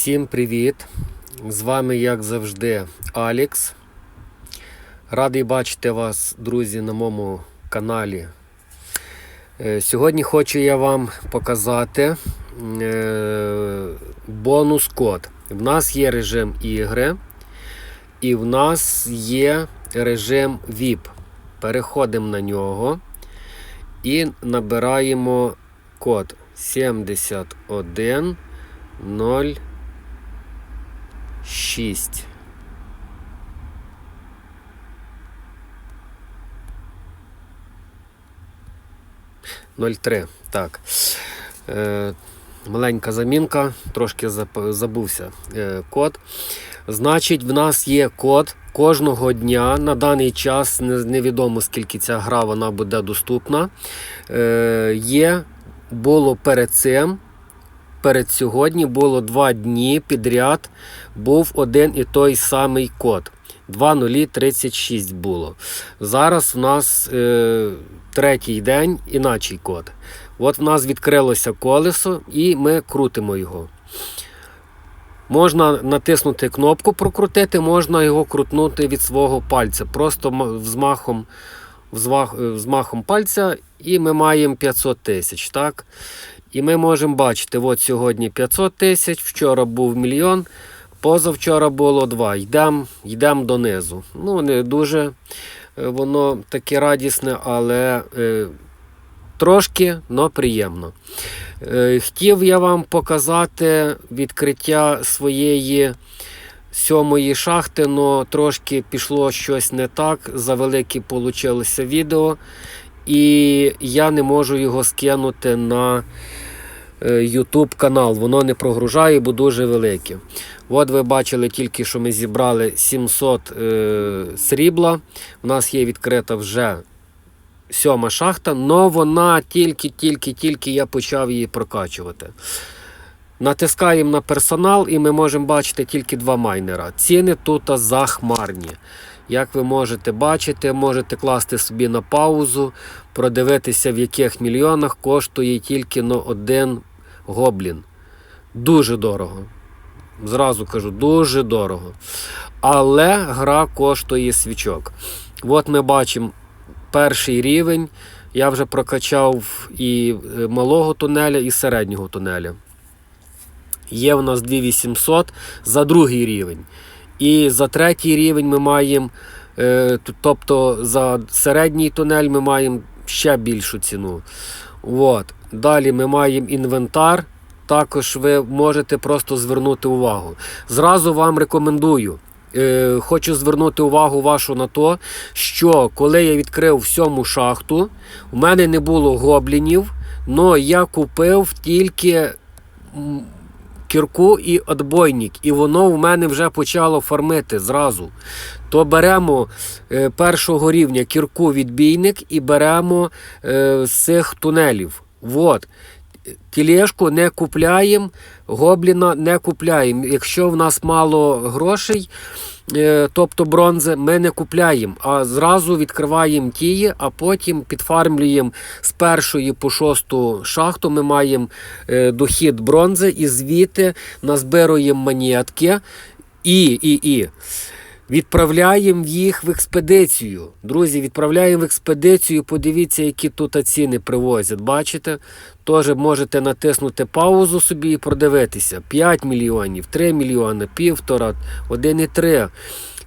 Всім привіт! З вами, як завжди, Алікс. Радий бачити вас, друзі, на моєму каналі. Е, Сьогодні хочу я вам показати е, бонус код. В нас є режим ігри і в нас є режим VIP. Переходимо на нього і набираємо код 71 0 6. Ноль три. Так. Е, маленька замінка, трошки забувся е, код. Значить, в нас є код кожного дня. На даний час невідомо скільки ця гра вона буде доступна. Е, є, було перед цим перед сьогодні було два дні підряд, був один і той самий код. 2036 було. Зараз в нас е, третій день іначий код. От в нас відкрилося колесо і ми крутимо його. Можна натиснути кнопку прокрутити, можна його крутнути від свого пальця. Просто взмахом, взвах- е, взмахом пальця, і ми маємо 500 тисяч. Так? І ми можемо бачити, от сьогодні 500 тисяч, вчора був мільйон, позавчора було 2. Йдемо йдем донизу. Ну, не дуже е, воно таке радісне, але е, трошки, але приємно. Е, хотів я вам показати відкриття своєї сьомої шахти, але трошки пішло щось не так. Завелике вийшло відео. І я не можу його скинути на е, YouTube канал. Воно не прогружає, бо дуже велике. От ви бачили тільки, що ми зібрали 700 е, срібла. У нас є відкрита вже сьома шахта, але вона тільки-тільки-тільки я почав її прокачувати. Натискаємо на персонал і ми можемо бачити тільки два майнера. Ціни тут захмарні. Як ви можете бачити, можете класти собі на паузу, продивитися, в яких мільйонах коштує тільки на один гоблін. Дуже дорого. Зразу кажу, дуже дорого. Але гра коштує свічок. От ми бачимо перший рівень. Я вже прокачав і е, малого тунеля, і середнього тунеля. Є в нас 2800 за другий рівень. І за третій рівень ми маємо, е, тобто за середній тунель ми маємо ще більшу ціну. От. Далі ми маємо інвентар. Також ви можете просто звернути увагу. Зразу вам рекомендую. Е, хочу звернути увагу вашу на те, що коли я відкрив сьому шахту, у мене не було гоблінів, але я купив тільки кірку і отбойник, і воно в мене вже почало фармити зразу. То беремо е, першого рівня кірку відбійник і беремо е, з цих тунелів. Вот. Тілешку не купляємо, гобліна не купляємо. Якщо в нас мало грошей, тобто бронзи, ми не купляємо, а зразу відкриваємо тії, а потім підфармлюємо з першої по шосту шахту. Ми маємо е, дохід бронзи і звідти назбируємо монетки і, і, і. Відправляємо їх в експедицію. Друзі, відправляємо в експедицію. Подивіться, які тут ціни привозять. Бачите? Теж можете натиснути паузу собі і продивитися. 5 мільйонів, 3 мільйони, півтора, 1,3.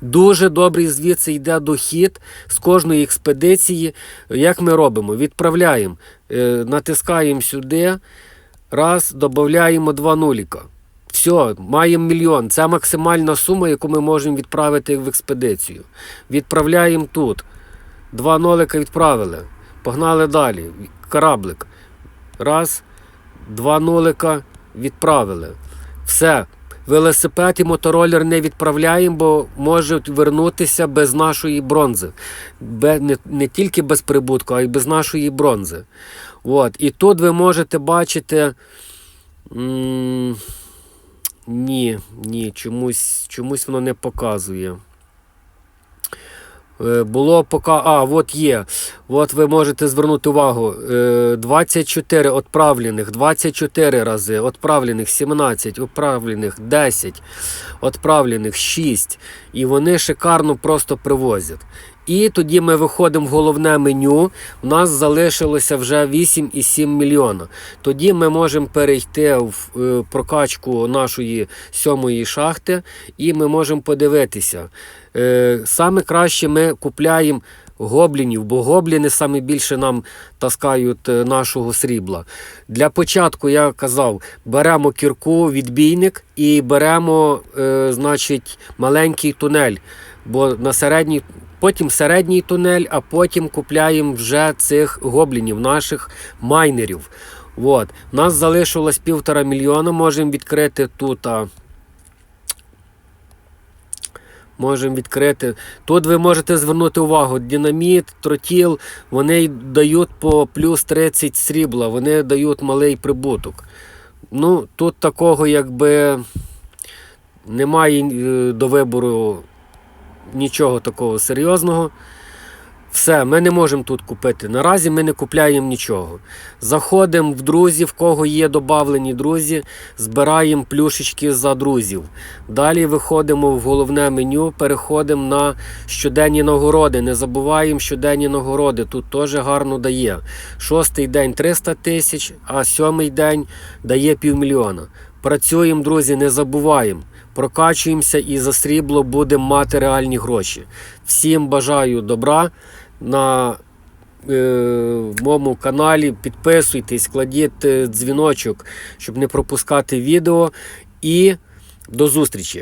Дуже добрий звідси йде дохід з кожної експедиції. Як ми робимо? Відправляємо, е, натискаємо сюди, раз, додаємо два нуліка. Все, маємо мільйон. Це максимальна сума, яку ми можемо відправити в експедицію. Відправляємо тут. Два нолика відправили. Погнали далі. Кораблик. Раз, два нолика відправили. Все. Велосипед і моторолер не відправляємо, бо можуть вернутися без нашої бронзи. Не, не тільки без прибутку, а й без нашої бронзи. От. І тут ви можете бачити. М- ні, ні, чомусь, чомусь воно не показує. Е, Було пока. А, от є. От ви можете звернути увагу. Е, 24 відправлених, 24 рази, відправлених 17, відправлених 10, відправлених 6. І вони шикарно просто привозять. І тоді ми виходимо в головне меню. У нас залишилося вже 8,7 мільйона. Тоді ми можемо перейти в е, прокачку нашої сьомої шахти, і ми можемо подивитися. Е, Саме краще ми купляємо гоблінів, бо гобліни саме більше нам таскають е, нашого срібла. Для початку я казав, беремо кірку, відбійник і беремо, е, значить, маленький тунель. Бо на середній, потім середній тунель, а потім купляємо вже цих гоблінів, наших майнерів. От. Нас залишилось півтора мільйона. Можемо відкрити тут. А... Можемо відкрити. Тут ви можете звернути увагу: динаміт, тротіл, вони дають по плюс 30 срібла, вони дають малий прибуток. Ну, тут такого якби немає е, до вибору нічого такого серйозного. Все, ми не можемо тут купити. Наразі ми не купляємо нічого. Заходимо в друзі, в кого є добавлені друзі, збираємо плюшечки за друзів. Далі виходимо в головне меню, переходимо на щоденні нагороди. Не забуваємо щоденні нагороди. Тут теж гарно дає. Шостий день 300 тисяч, а сьомий день дає півмільйона. Працюємо, друзі, не забуваємо. Прокачуємося і за срібло будемо мати реальні гроші. Всім бажаю добра на е, моєму каналі. Підписуйтесь, кладіть е, дзвіночок, щоб не пропускати відео. І до зустрічі!